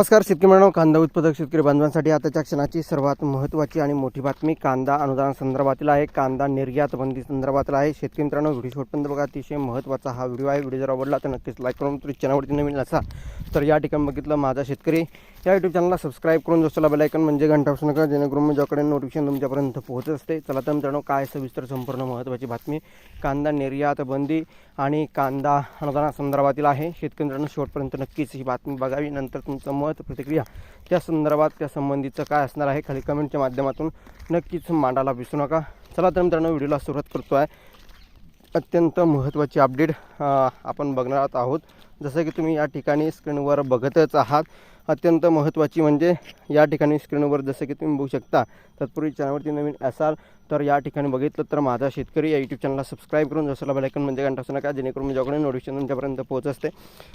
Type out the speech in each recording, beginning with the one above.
नमस्कार शेतकरी मित्रांनो कांदा उत्पादक शेतकरी बांधवांसाठी आताच्या क्षणाची सर्वात महत्त्वाची आणि मोठी बातमी कांदा अनुदान संदर्भातील आहे. कांदा निर्यात बंदी संदर्भातील आहे. शेतकरी मित्रांनो व्हिडिओ शेवटपर्यंत बघा. अतिशय महत्त्वाचा हा व्हिडिओ आहे. व्हिडिओ जर आवडला तर नक्कीच लाईक करून तुम्ही चॅनलवरती नवीन असा तर या ठिकाणी बघितलं माझा शेतकरी. या यूट्यूब चॅनलला सबस्क्राईब करून जसला बेलायकन म्हणजे घंटा असू नका जेणेकरून माझ्याकडे नोटिफिकेशन तुमच्यापर्यंत पोहोचत असते चला तर मित्रांनो काय सविस्तर संपूर्ण महत्त्वाची बातमी. कांदा निर्यात बंदी आणि कांदा अनुदानासंदर्भातील आहे. शेतकरी मित्रांनो शेवटपर्यंत नक्कीच ही बातमी बघावी. नंतर तुमचं मत प्रतिक्रिया त्या संदर्भात त्या संबंधीचं काय असणार आहे खाली कमेंटच्या माध्यमातून नक्कीच मांडायला विसरू नका. चला तर मित्रांनो व्हिडिओला सुरुवात करतो आहे अत्यंत महत्त्वाची अपडेट आपण बघणार आहोत. जसं की तुम्ही या ठिकाणी स्क्रीनवर बघतच आहात. अत्यंत महत्त्वाची म्हणजे या ठिकाणी स्क्रीनवर जसं की तुम्ही बघू शकता तत्पूर्वी चॅनलवरती नवीन असाल तर या ठिकाणी बघितलं तर माझा शेतकरी या यूट्यूब चॅनलला सबस्क्राईब करून जसं बेलायकन म्हणजे घंटा असू नका जेणेकरून माझ्याकडे नोटिफिकेशन तुमच्यापर्यंत पोहोच असते.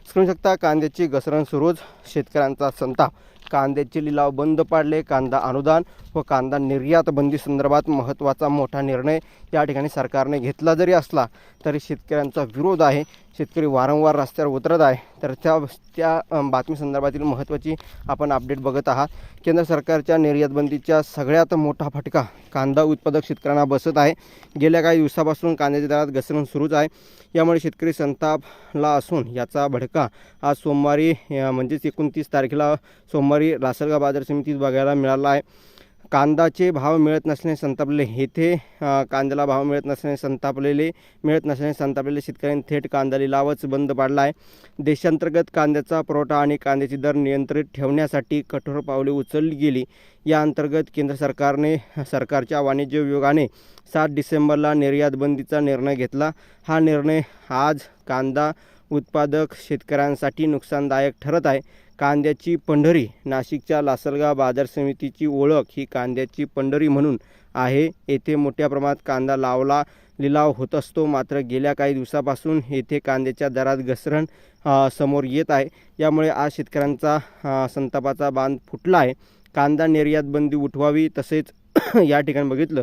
स्क्रीन शकता कांद्याची घसरण सुरूच शेतकऱ्यांचा संताप. कांद्याचे लिलाव बंद पाडले. कांदा अनुदान व कांदा निर्यात बंदी संदर्भात महत्त्वाचा मोठा निर्णय या ठिकाणी सरकारने घेतला जरी असला तरी शेतकऱ्यांचा विरोध आहे. शेतकरी वारंवार रस्त्यावर उतरत आहे. तर त्या त्या बातमीसंदर्भातील बातमी संदर्भातील महत्त्वाची आपण अपडेट बघत आहात. केंद्र सरकारच्या निर्यातबंदीच्या सगळ्यात मोठा फटका कांदा उत्पादक शेतकऱ्यांना बसत आहे. गेल्या काही दिवसापासून कांद्याच्या दरात घसरण सुरूच आहे. यामुळे शेतकरी संतापला असून याचा भडका आज सोमवारी म्हणजेच एकोणतीस तारखेला सोमवारी लासलगाव बाजार समितीत बघायला मिळाला आहे. कांदाचे भाव मिळत नसल्याने संतापले येथे कांद्याला भाव मिळत नसल्याने संतापलेले मिळत नसल्याने संतापलेले शेतकऱ्यांनी थेट कांदा लिलावच बंद पाडला आहे देशांतर्गत कांद्याचा पुरवठा आणि कांद्याचे दर नियंत्रित ठेवण्यासाठी कठोर पावले उचलली गेली. या अंतर्गत केंद्र सरकारने सरकारच्या वाणिज्य विभागाने सात डिसेंबरला निर्यात बंदीचा निर्णय घेतला. हा निर्णय आज कांदा उत्पादक शेतकऱ्यांसाठी नुकसानदायक ठरत आहे. कांद्याची पंढरी नाशिकच्या लासलगाव बाजार समितीची ओळख ही कांद्याची पंढरी म्हणून आहे. येथे मोठ्या प्रमाणात कांदा लावला लिलाव होत असतो. मात्र गेल्या काही दिवसापासून येथे कांद्याच्या दरात घसरण समोर येत आहे. यामुळे आज शेतकऱ्यांचा संतापाचा बांध फुटला आहे. कांदा निर्यात बंदी उठवावी तसेच या ठिकाणी बघितलं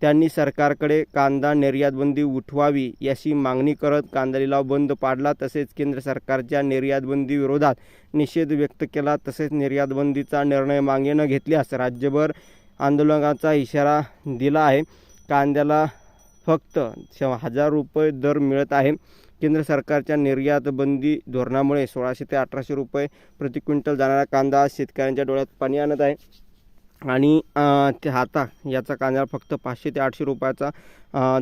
त्यांनी सरकारकडे कांदा निर्यातबंदी उठवावी याची मागणी करत कांदा लिलाव बंद पाडला. तसेच केंद्र सरकारच्या निर्यातबंदी विरोधात निषेध व्यक्त केला. तसेच निर्यातबंदीचा निर्णय मागे न घेतल्यास राज्यभर आंदोलनाचा इशारा दिला आहे. कांद्याला फक्त श- हजार रुपये दर मिळत आहे. केंद्र सरकारच्या निर्यातबंदी धोरणामुळे सोळाशे ते अठराशे रुपये प्रति क्विंटल जाणारा कांदा शेतकऱ्यांच्या डोळ्यात पाणी आणत आहे. आणि ते आता याचा कांद्याला फक्त पाचशे ते आठशे रुपयाचा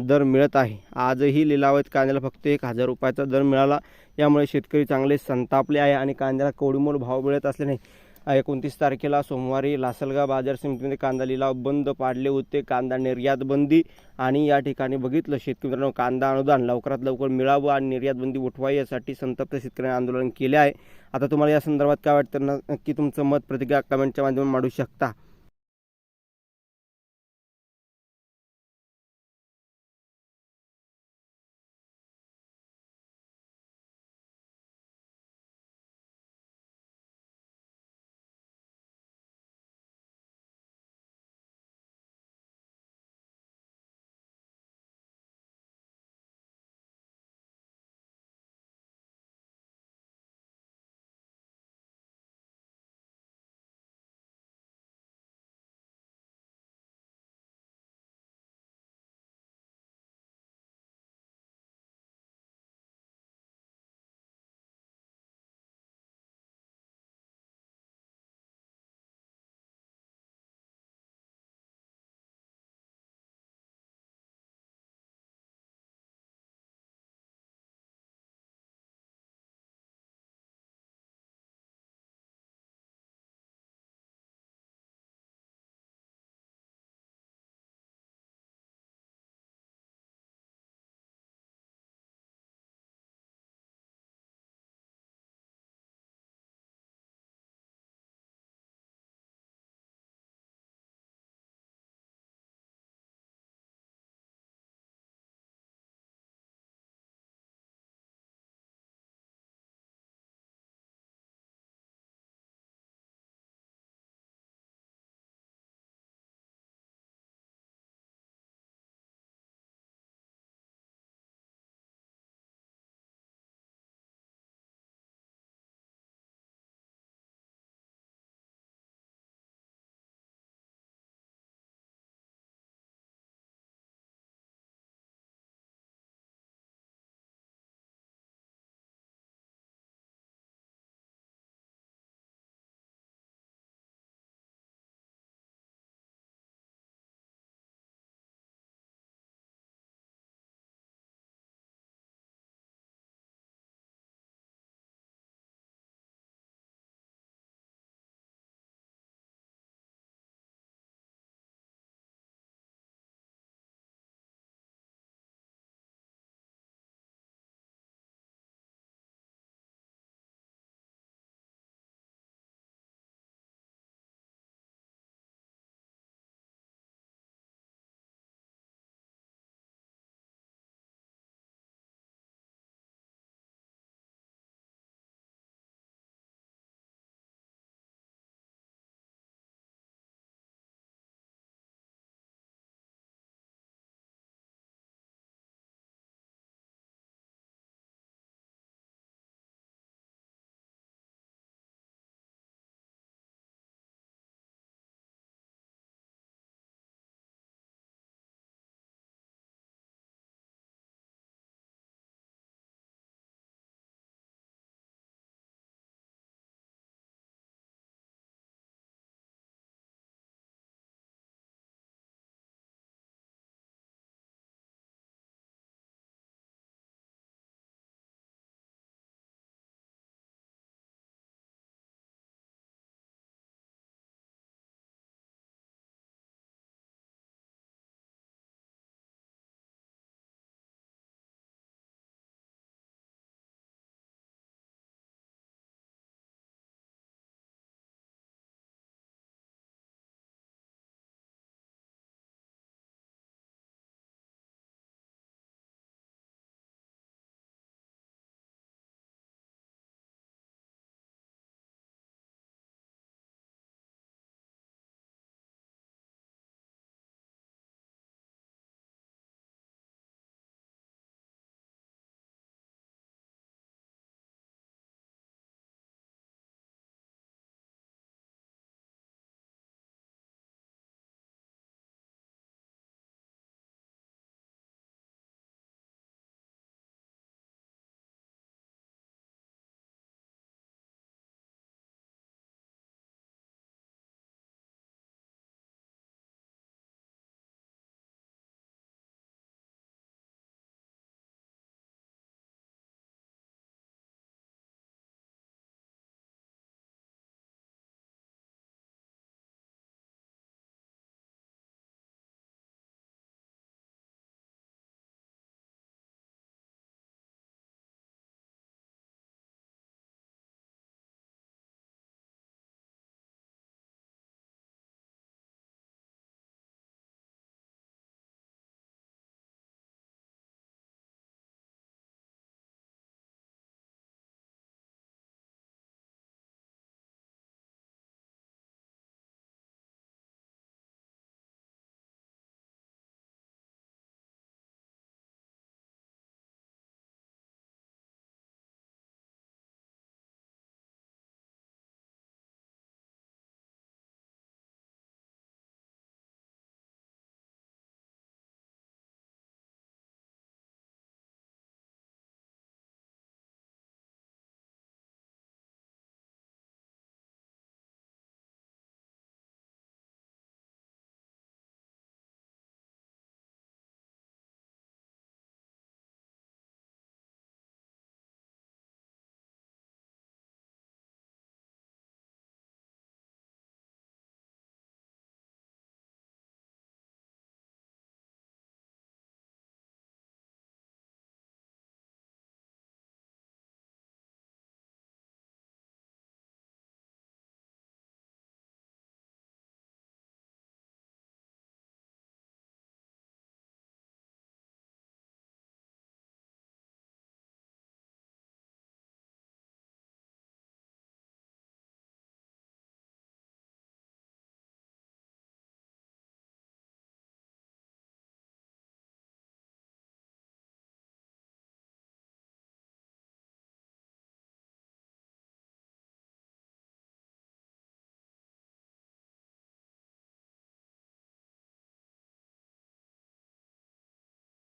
दर मिळत आहे. आजही लिलावत कांद्याला फक्त एक हजार रुपयाचा दर मिळाला. यामुळे शेतकरी चांगले संतापले आहे आणि कांद्याला कवडीमोल भाव मिळत असल्याने एकोणतीस तारखेला सोमवारी लासलगाव बाजार समितीमध्ये कांदा लिलाव बंद पाडले होते. कांदा निर्यात बंदी आणि या ठिकाणी बघितलं शेतकरी मित्रांनो कांदा अनुदान लवकरात लवकर मिळावं आणि निर्यात बंदी उठवावी यासाठी संतप्त शेतकऱ्यांनी आंदोलन केले आहे. आता तुम्हाला या संदर्भात काय वाटतं? न- नक्की तुमचं मत प्रतिक्रिया कमेंटच्या माध्यमातून मांडू शकता.